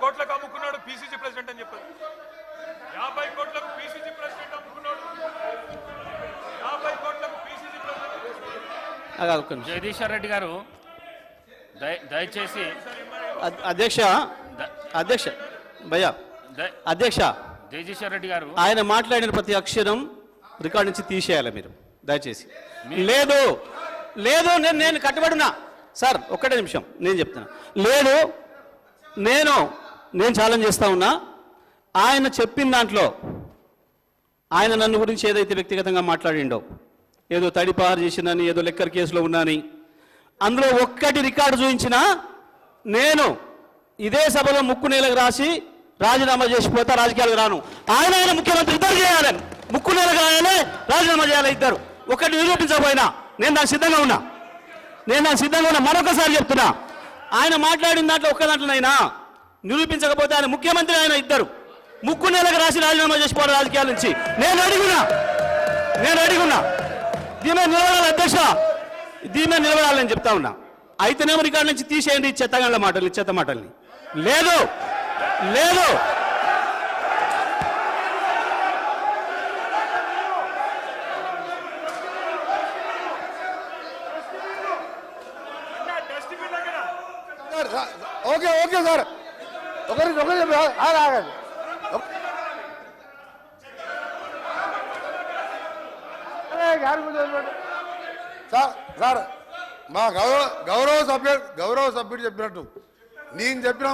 కోట్లకు అమ్ముకున్నాడు PCC president అని చెప్పారు. యాభై కోట్లకు పిసిసి ప్రెసిడెంట్ అమ్ముకున్నాడు. యాభై కోట్లకు పిసిసి ప్రెసిడెంట్. జగదీశ్వర్ రెడ్డి గారు దయ- దయచేసి అధ్యక్ష? అధ్యక్ష? భయ్యా. దయ- అధ్యక్ష? జగదీశ్వర్ రెడ్డి గారు. ఆయన మాట్లాడిన ప్రతి అక్షరం రికార్డ్ నుంచి తీసేయాలి మీరు దయచేసి. లేదు లేదు నేను నేను కట్టుబడినా సార్ ఒక్కటే నిమిషం నేను చెప్తున్నా. లేదు నేను నేను ఛాలెంజ్ చేస్తా ఉన్నా. ఆయన చెప్పిన దాంట్లో ఆయన నన్ను గురించి ఏదైతే వ్యక్తిగతంగా మాట్లాడిండో ఏదో తడిపారు చేసిందని ఏదో లెక్కర్ కేసులో ఉన్నాని అందులో ఒక్కటి రికార్డు చూపించినా నేను ఇదే సభలో ముక్కు నేలకు రాసి రాజీనామా చేసిపోతా రాజకీయాలకు రాను. ఆయన ఆయన ముఖ్యమంత్రి ఇద్దరు చేయాలని ముక్కు నేలకు రాయాలి రాజీనామా చేయాలి ఇద్దరు. ఒకటి నిరూపించకపోయినా నేను దానికి సిద్ధంగా ఉన్నా. నేను దానికి సిద్ధంగా ఉన్నా. మరొకసారి చెప్తున్నా. ఆయన మాట్లాడిన దాంట్లో ఒక్క దాంట్లోనైనా నిరూపించకపోతే ఆయన ముఖ్యమంత్రి ఆయన ఇద్దరు. ముక్కు నెలకు రాసి రాజీనామా చేసిపోవడం రాజకీయాల నుంచి. నేను అడిగున్నా. నేను అడిగున్నా. దీమే నిలబడాలి అధ్యక్ష. దీమే నిలబడాలని చెప్తా ఉన్నా. అయితేనేమో రికార్డు నుంచి తీసేయండి చెత్త చెత్తగండ్ల మాటలు చెత్త మాటల్ని. లేదు. లేదు. Okay okay sir. ఒకరికి ఒకరి ఆగండి సార్ సార్ మా గౌరవ గౌరవ సభ్యుడు గౌరవ సభ్యుడు చెప్పినట్టు. నేను చెప్పిన